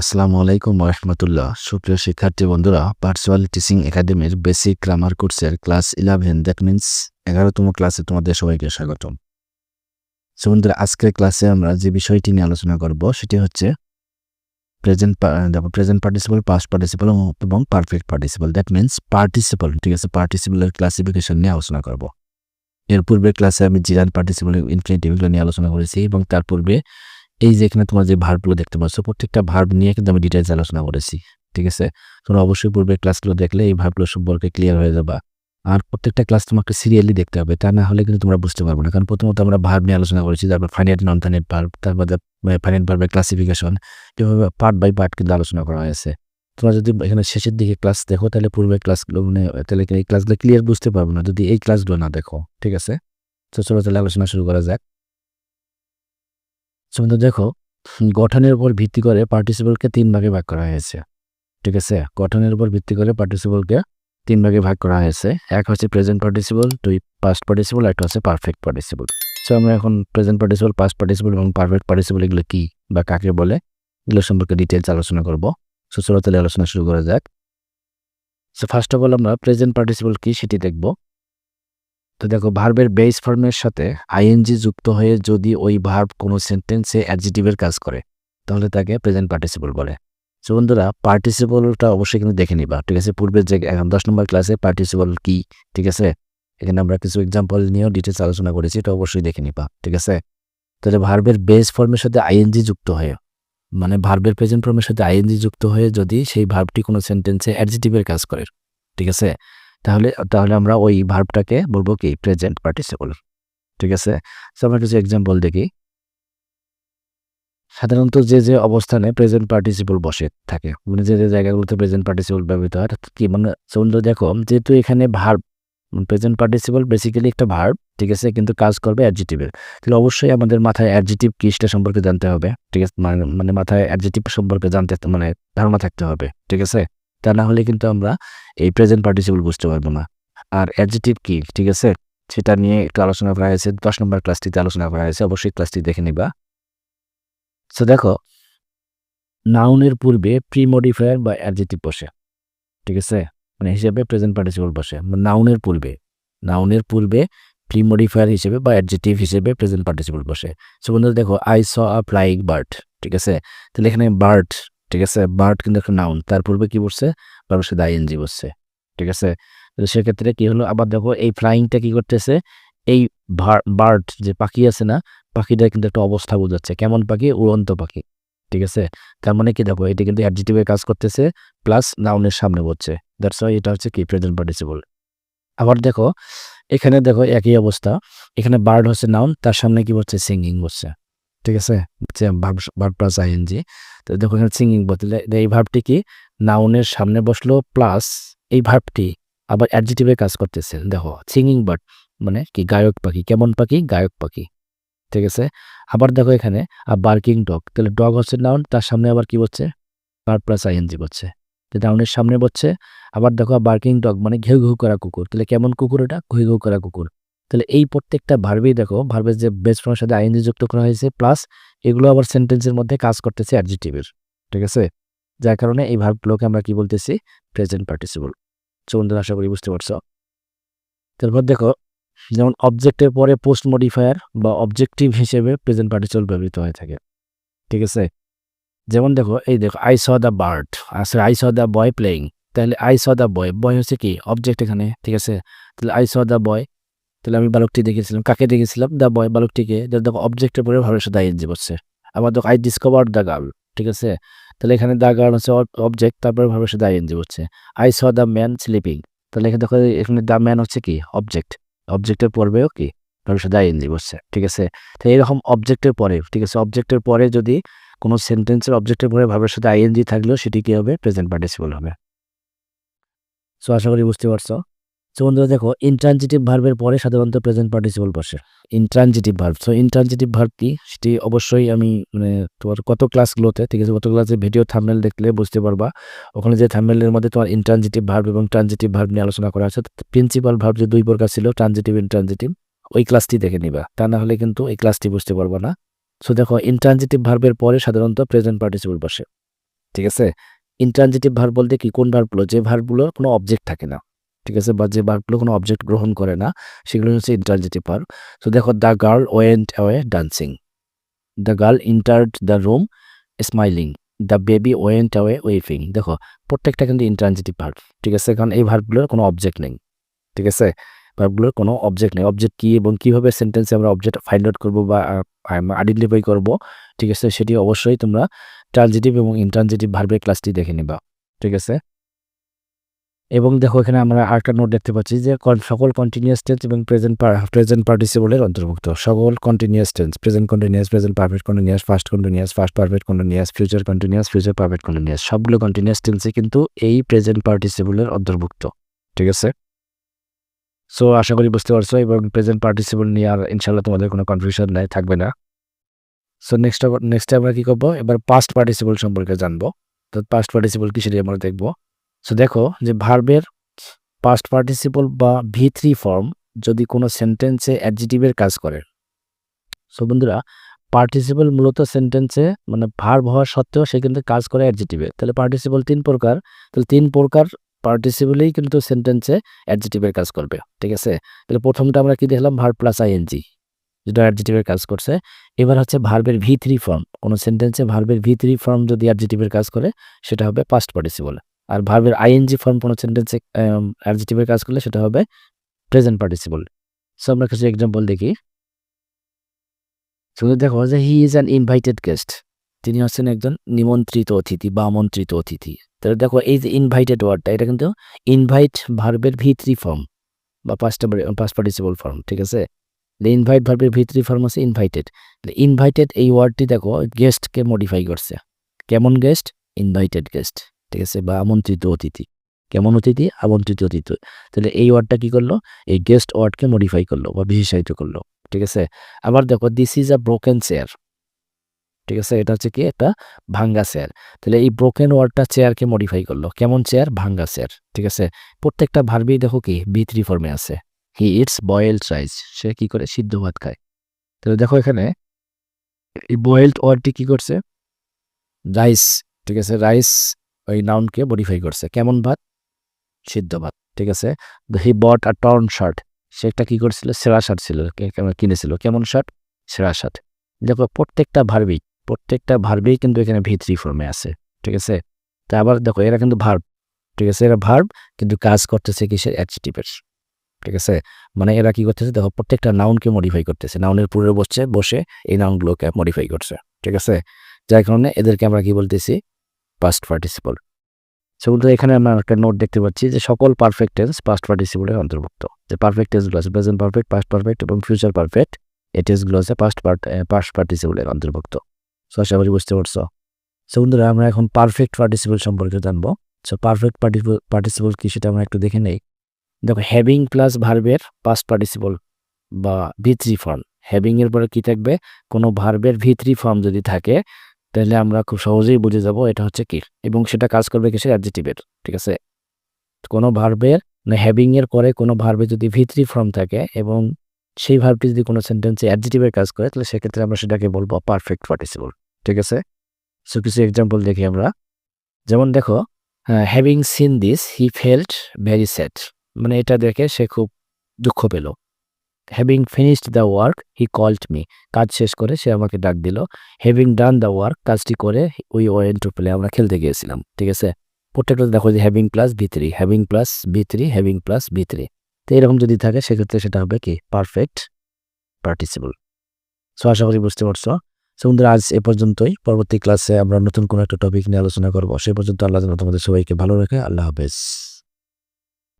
আসসালামু আলাইকুম রহমতুল্লাহ। সুপ্রিয় শিক্ষার্থী বন্ধুরা ভার্চুয়াল টিচিং একাডেমির বেসিক গ্রামার কোর্সের ক্লাস ইলেভেন দ্যাট মিন্স এগারোতম ক্লাসে তোমাদের সবাইকে স্বাগতম। সো বন্ধুরা, আজকের ক্লাসে আমরা যে বিষয়টি নিয়ে আলোচনা করব, সেটি হচ্ছে প্রেজেন্ট দেখো প্রেজেন্ট পার্টিসিপাল পাস্ট পার্টিসিপাল এবং perfect participle that means participle ঠিক আছে? পার্টিসিপালের ক্লাসিফিকেশন নিয়ে আলোচনা করব। এর পূর্বের ক্লাসে আমি জিরান পার্টিসিপাল ইনফিনিটিভগুলো নিয়ে আলোচনা করেছি এবং তার পূর্বে এই যে এখানে তোমার যে ভার্বগুলো দেখতে পাচ্ছ, প্রত্যেকটা ভার্ব নিয়ে কিন্তু আমি ডিটেলস আলোচনা করেছি, ঠিক আছে? তোমরা অবশ্যই পূর্বের ক্লাসগুলো দেখলে এই ভার্বগুলো সম্পর্কে ক্লিয়ার হয়ে যাবা। আর প্রত্যেকটা ক্লাস তোমাকে সিরিয়ালি দেখতে হবে, তা না হলে কিন্তু তোমরা বুঝতে পারবে না। কারণ প্রথমত আমরা ভার্ব নিয়ে আলোচনা করেছি, তারপর ফাইনাইট নন ফাইনাইট ভার্ব তারপর ফাইনাইট ভার্বের ক্লাসিফিকেশন এভাবে পার্ট বাই পার্ট কিন্তু আলোচনা করা হয়েছে। তোমরা যদি এখানে শেষের দিকে ক্লাস দেখো, তাহলে পূর্বের ক্লাসগুলো মানে তাহলে এই ক্লাসগুলো ক্লিয়ার বুঝতে পারব না, যদি এই ক্লাসগুলো না দেখো, ঠিক আছে? তো চলো তাহলে আলোচনা শুরু করা যাক। তো দেখো, গঠনের উপর ভিত্তি করে পার্টিসিপলকে তিন ভাগে ভাগ করা হয়েছে। ঠিক আছে? গঠনের উপর ভিত্তি করে পার্টিসিপলকে তিন ভাগে ভাগ করা হয়েছে। এক হচ্ছে প্রেজেন্ট পার্টিসিপল দুই পাস্ট পার্টিসিপল একটা হচ্ছে পারফেক্ট পার্টিসিপল সো আমরা এখন প্রেজেন্ট পার্টিসিপল পাস্ট পার্টিসিপল এবং পারফেক্ট পার্টিসিপল এগুলো কী বা কাকে বলে, এগুলো সম্পর্কে ডিটেলস আলোচনা করব। সো চলো তাহলে আলোচনা শুরু করা যাক। সো ফার্স্ট অফ অল আমরা প্রেজেন্ট পার্টিসিপল কী সেটি দেখব। তো দেখো ভার্বের বেস ফর্মের সাথে আইএনজি যুক্ত হয়ে যদি ওই ভার্ব কোনো সেন্টেন্সে অ্যাডজেটিভের কাজ করে, তাহলে তাকে প্রেজেন্ট পার্টিসিপল বলে। সো বন্ধুরা পার্টিসিপলটা অবশ্যই কিন্তু দেখে নিবা, ঠিক আছে? পূর্বের যে দশ নম্বর ক্লাসে পার্টিসিপল কি, ঠিক আছে? এখানে আমরা কিছু এক্সাম্পল নিয়েও ডিটেলস আলোচনা করেছি, এটা অবশ্যই দেখে নিবা, ঠিক আছে? তাহলে ভার্বের বেস ফর্মের সাথে আইএনজি যুক্ত হয়ে মানে ভার্বের প্রেজেন্ট ফর্মের সাথে আইএনজি যুক্ত হয়ে যদি সেই ভার্বটি কোনো সেন্টেন্সে অ্যাডজেটিভের কাজ করে, ঠিক আছে? তাহলে তাহলে আমরা ওই ভার্বটাকে বলব কি? প্রেজেন্ট পার্টিসিপল ঠিক আছে? সো আমরা কিছু এক্সাম্পল দেখি। সাধারণত যে যে অবস্থানে প্রেজেন্ট পার্টিসিপল বসে থাকে মানে যে যে জায়গাগুলোতে প্রেজেন্ট পার্টিসিপল ব্যবহৃত হয় কি? মানে সুন্দর দেখো, যেহেতু এখানে ভার্ব প্রেজেন্ট পার্টিসিপল বেসিক্যালি একটা ভার্ব ঠিক আছে? কিন্তু কাজ করবে অ্যাডজেটিভের তাহলে অবশ্যই আমাদের মাথায় অ্যাডজেটিভ কিসটা সম্পর্কে জানতে হবে, ঠিক আছে? মানে মানে মাথায় অ্যাডজেটিভ সম্পর্কে জানতে মানে ধারণা থাকতে হবে, ঠিক আছে? তা না হলে কিন্তু আমরা এই প্রেজেন্ট পার্টিসিপল বুঝতে পারব না। আর অ্যাডজেটিভ কি, ঠিক আছে? সেটা নিয়ে একটু আলোচনা করা হয়েছে, দশ নম্বর ক্লাসটিতে আলোচনা করা হয়েছে, অবশ্যই ক্লাসটি দেখে নিবা। সো দেখো নাউনের পূর্বে প্রি মডিফায়ার বা অ্যাডজেটিভ বসে, ঠিক আছে? মানে হিসেবে প্রেজেন্ট পার্টিসিপল বসে। নাউনের পূর্বে নাউনের পূর্বে প্রি মডিফায়ার হিসেবে বা অ্যাডজেটিভ হিসেবে প্রেজেন্ট পার্টিসিপল বসে। সো বন্ধুরা, দেখো I saw a flying bird ঠিক আছে? তাহলে এখানে বার্ড ঠিক আছে? বার্ড কিন্তু একটা নাউন তার পূর্বে কি বসছে? বার্বের সাথে আইএনজি বসছে। ঠিক আছে? তাহলে সেক্ষেত্রে কি হলো? আবার দেখো, এই ফ্লাইংটা কি করতেছে? এই বার্ড যে পাখি আছে না পাখিটা কিন্তু একটা অবস্থা বোঝাচ্ছে। কেমন পাখি? উড়ন্ত পাখি। ঠিক আছে? তার মানে কি দেখো, এটা কিন্তু অ্যাডজেটিভের কাজ করতেছে প্লাস নাউনের সামনে বসছে। দ্যাটস ওয়াই এটা হচ্ছে কি? প্রেজেন্ট পার্টিসিপল আবার দেখো, এখানে দেখো একই অবস্থা। এখানে বার্ড হচ্ছে নাউন তার সামনে কি বলছে সিঙ্গিং বসছে। ঠিক আছে? ভার্ব প্লাস আইএনজি তো দেখো এখানে সিঙ্গিং বলতে এই ভার্বটি কি? নাউনের সামনে বসল প্লাস এই ভার্বটি আবার অ্যাডজেটিভে কাজ করতেছে। দেখো সিঙ্গিং বার্ড মানে কি? গায়ক পাখি। কেমন পাখি? গায়ক পাখি। ঠিক আছে? আবার দেখো এখানে আর বার্কিং ডগ তাহলে ডগ হচ্ছে নাউন তার সামনে আবার কি বলছে ভার্ব প্লাস আইএনজি বলছে তো নাউনের সামনে বলছে আবার দেখো বার্কিং ডগ মানে ঘেউ ঘেউ করা কুকুর। তাহলে কেমন কুকুর এটা? ঘেউ ঘেউ করা কুকুর। তাহলে এই প্রত্যেকটা ভার্বেই দেখো ভার্বের যে বেস ফর্মের সাথে আইএনজি যুক্ত করা হয়েছে প্লাস এগুলো আবার সেন্টেন্সের মধ্যে কাজ করতেছে অ্যাডজেটিভের ঠিক আছে? যার কারণে এই ভার্বগুলোকে আমরা কি বলতেছি? প্রেজেন্ট পার্টিসিপল বন্ধুরা, আশা করি বুঝতে পারছ। তারপর দেখো, যেমন অবজেক্টের পরে পোস্ট মডিফায়ার বা অবজেক্টিভ হিসেবে প্রেজেন্ট পার্টিসিপল ব্যবহৃত হয়ে থাকে, ঠিক আছে? যেমন দেখো, এই দেখো আই স দ্য বার্ড আসলে I saw the boy playing তাহলে I saw the boy boy হচ্ছে কি? অবজেক্ট এখানে, ঠিক আছে? তাহলে আই স দ্য বয় তাহলে আমি বালকটি দেখেছিলাম। কাকে দেখেছিলাম? দ্য বয় বালকটিকে। দেখো অবজেক্টের পরে ভাবের সাথে আইএনজি বসছে আবার দেখো আই ডিসকভার দ্য গার্ল ঠিক আছে? তাহলে এখানে দ্য গার্ল হচ্ছে অবজেক্ট তারপরে ভাবের সাথে আইএনজি বসছে I saw the man sleeping তাহলে এখানে দেখো, এখানে দ্য ম্যান হচ্ছে কি? অবজেক্ট অবজেক্টের পর্বেও কি? ভাবের সাথে আইএনজি বসছে ঠিক আছে? তো এরকম অবজেক্টের পরে, ঠিক আছে? অবজেক্টের পরে যদি কোনো সেন্টেন্সের অবজেক্টের পরে ভাবের সাথে আইএনজি থাকলেও সেটি কি হবে? প্রেজেন্ট পার্টিসিপল হবে। সো আশা করি বুঝতে পারছ? সো বন্ধুরা, দেখো ইন্ট্রানজিটিভ ভার্বের পরে সাধারণত প্রেজেন্ট পার্টিসিপল বসে। Intransitive verb so intransitive verb কি? সেটি অবশ্যই আমি মানে তোমার কত ক্লাসগুলোতে ঠিক আছে, কত ক্লাসে ভিডিও থামমেল দেখলে বুঝতে পারবা। ওখানে যে থামমেলের মধ্যে তোমার ইন্ট্রানজিটিভ ভার্ব এবং ট্রানজিটিভ ভার্ব নিয়ে আলোচনা করা আছে প্রিন্সিপাল ভার্ব যে দুই প্রকার ছিল ট্রানজিটিভ ইন্ট্রানজিটিভ ওই ক্লাসটি দেখে নিবা। তা না হলে কিন্তু এই ক্লাসটি বুঝতে পারবা না। সো দেখো ইন্ট্রানজিটিভ ভার্বের পরে সাধারণত প্রেজেন্ট পার্টিসিপল বসে। ঠিক আছে? ইন্ট্রানজিটিভ ভার্ব বলতে কি? কোন ভার্বগুলো যে ভার্বগুলো কোনো অবজেক্ট থাকে না। ঠিক আছে, বা যে ভার্বগুলো কোনো অবজেক্ট গ্রহণ করে না, সেগুলো হচ্ছে ইন্ট্রানজিটিভ ভার্ব সো দেখো the girl went away dancing the girl entered the room smiling the baby went away ওয়েফিং দেখো, প্রত্যেকটা কিন্তু ইন্ট্রানজিটিভ ভার্ব ঠিক আছে? কারণ এই ভার্বগুলোর কোনো অবজেক্ট নেই, ঠিক আছে? ভার্বগুলোর কোনো অবজেক্ট নেই। অবজেক্ট কী এবং কীভাবে সেন্টেন্সে আমরা অবজেক্ট ফাইন্ড আউট করব বা আইডেন্টিফাই করব, ঠিক আছে? সেটি অবশ্যই তোমরা ট্রানজিটিভ এবং ইন্ট্রানজিটিভ ভার্বের ক্লাসটি দেখে নিবা, ঠিক আছে? এবং দেখো এখানে আমরা আরেকটা নোট দেখতে পাচ্ছি যে সকল কন্টিনিউয়াস টেন্স এবং প্রেজেন্ট প্রেজেন্ট পার্টিসিপলের অন্তর্ভুক্ত। সকল continuous tense present continuous present perfect continuous first continuous first perfect continuous future continuous future perfect continuous সবগুলো কন্টিনিউয়াস টেন্সই কিন্তু এই প্রেজেন্ট পার্টিসিপলের অন্তর্ভুক্ত। ঠিক আছে? সো আশা করি বুঝতে পারছ, এবং প্রেজেন্ট পার্টিসিপল নিয়ে আর ইনশাল্লাহ তোমাদের কোনো কনফিউশন নাই, থাকবে না। সো নেক্সট নেক্সট আমরা কি করব? এবার পাস্ট পার্টিসিপল সম্পর্কে জানব। তো পাস্ট পার্টিসিপল কি সেটি আমরা দেখব? সো দেখো যে ভার্বের পাস্ট পার্টিসিপল বা ভি থ্রি ফর্ম যদি কোনো সেন্টেন্সে অ্যাডজেটিভের কাজ করে। সো বন্ধুরা পার্টিসিপল মূলত সেন্টেন্সে মানে ভার্ব হওয়া সত্ত্বেও সে কিন্তু কাজ করে অ্যাডজেটিভে তাহলে পার্টিসিপল তিন প্রকার, তাহলে তিন প্রকার পার্টিসিপলেই কিন্তু সেন্টেন্সে অ্যাডজেটিভের কাজ করবে, ঠিক আছে? তাহলে প্রথমটা আমরা কি দেখলাম? ভার্ব প্লাস আইএনজি যেটা অ্যাডজেটিভের কাজ করছে। এবার হচ্ছে ভার্বের ভি থ্রি ফর্ম কোনো সেন্টেন্সে ভার্বের ভি থ্রি ফর্ম যদি অ্যাডজেটিভের কাজ করে, সেটা হবে পাস্ট পার্টিসিপল আর ভার্বের আইএনজি ফর্ম কোনো সেন্টেন্সে অ্যাডজেটিভের কাজ করলে সেটা হবে প্রেজেন্ট পার্টিসিপল সো আমরা কিছু এক্সাম্পল দেখি। শুধু দেখো যে he is an invited guest তিনি হচ্ছেন একজন নিমন্ত্রিত অতিথি বা আমন্ত্রিত অতিথি। তাহলে দেখো এই যে ইনভাইটেড ওয়ার্ডটা এটা কিন্তু ইনভাইট ভার্বের ভি থ্রি ফর্ম বা পাঁচটা পাস্ট পার্টিসিপল ফর্ম ঠিক আছে? ইনভাইট ভার্বের ভি থ্রি ফর্ম আছে ইনভাইটেড ইনভাইটেড এই ওয়ার্ডটি দেখো গেস্টকে মডিফাই করছে। কেমন গেস্ট ইনভাইটেড গেস্ট ঠিক আছে, বা আমন্ত্রিত অতিথি। কেমন অতিথি? আমন্ত্রিত অতিথি। তাহলে এই ওয়ার্ডটা কি করল? এই গেস্ট ওয়ার্ডকে মডিফাই করল বা বিশেষায়িত করল। ঠিক আছে? আবার দেখো this is a broken chair ঠিক আছে? এটা হচ্ছে কি? একটা ভাঙ্গা চেয়ার তাহলে এই ব্রোকেন ওয়ার্ডটা চেয়ারকে মডিফাই করল? কেমন চেয়ার ভাঙ্গা চেয়ার ঠিক আছে? প্রত্যেকটা ভার্বেই দেখো কি? বি থ্রি ফর্মে আছে। হি ইটস বয়েলড রাইস সে কি করে? সিদ্ধ ভাত খায়। তাহলে দেখো এখানে, এই বয়েলড ওয়ার্ডটি কি করছে? রাইস ঠিক আছে? রাইস ওই নাউনকে মডিফাই করছে। কেমন ভাত? সিদ্ধ ভাত, ঠিক আছে? হি বট আ টর্ন শার্ট সে একটা কি করছিল? সেরা শার্ট ছিল। কিনেছিল? কেমন শার্ট সেরা শার্ট দেখো, প্রত্যেকটা ভার্বেই প্রত্যেকটা ভার্বেই কিন্তু এখানে ভি থ্রি ফর্মে আছে, ঠিক আছে? তা আবার দেখো, এরা কিন্তু ভার্ব ঠিক আছে? এরা ভার্ব কিন্তু কাজ করতেছে কিসের? অ্যাডজেটিভের ঠিক আছে? মানে এরা কি করতেছে? দেখো, প্রত্যেকটা নাউনকে মডিফাই করতেছে। নাউনের পুরে বসছে, বসে এই নাউনগুলোকে মডিফাই করছে, ঠিক আছে? যার কারণে এদেরকে আমরা কি বলতেছি? পাস্ট পার্টিসিপল সেগুলো এখানে আমরা একটা নোট দেখতে পাচ্ছি যে সকল পারফেক্ট টেন্স পাস্ট পার্টিসিপলের অন্তর্ভুক্ত। যে পারফেক্ট টেন্সগুলো আছে প্রেজেন্ট পারফেক্ট পাস্ট পারফেক্ট এবং ফিউচার পারফেক্ট এই টেন্সগুলো আছে পাস্ট পাস্ট পার্টিসিপলের অন্তর্ভুক্ত। সো আশা করি বুঝতে পারছ। সো বন্ধুরা, আমরা এখন পারফেক্ট পার্টিসিপল সম্পর্কে জানব। সো পারফেক্ট পার্টিসিপল পার্টিসিপল কি সেটা আমরা একটু দেখে নেই। দেখো হ্যাভিং প্লাস ভার্বের পাস্ট পার্টিসিপল বা ভি থ্রি ফর্ম হ্যাভিং এর পরে কি থাকবে? কোনো ভার্বের ভি থ্রি ফর্ম যদি থাকে তাহলে আমরা খুব সহজেই বুঝে যাব এটা হচ্ছে কি এবং সেটা কাজ করবে কিসের অ্যাডজেটিভের ঠিক আছে? কোনো ভার্বের মানে হ্যাভিং এর পরে কোনো ভার্বে যদি ভি থ্রি ফর্ম থাকে এবং সেই ভার্বটি যদি কোনো সেন্টেন্সে অ্যাডজেটিভের কাজ করে, তাহলে সেক্ষেত্রে আমরা সেটাকে বলব পারফেক্ট পার্টিসিপল ঠিক আছে? সো কিছু এক্সাম্পল দেখি আমরা। যেমন দেখো having seen this he felt very sad মানে এটা দেখে সে খুব দুঃখ পেল। Having finished the work he called me কাজ শেষ করে সে আমাকে ডাক দিল। হ্যাভিং ডান দ্য ওয়ার্ক কাজটি করে উই ওয়েন টু প্লে আমরা খেলতে গিয়েছিলাম, ঠিক আছে? প্রত্যেকটা দেখো যে having plus three having plus three having plus three তো এরকম যদি থাকে, সেক্ষেত্রে সেটা হবে কি? পারফেক্ট পার্টিসিপল সো আশা করি বুঝতে পারছ। সো বন্ধুরা, আজ এ পর্যন্তই। পরবর্তী ক্লাসে আমরা নতুন কোনো একটা টপিক নিয়ে আলোচনা করব। সে পর্যন্ত আল্লাহ তোমাদের সবাইকে ভালো রাখে। আল্লাহ হাফেজ।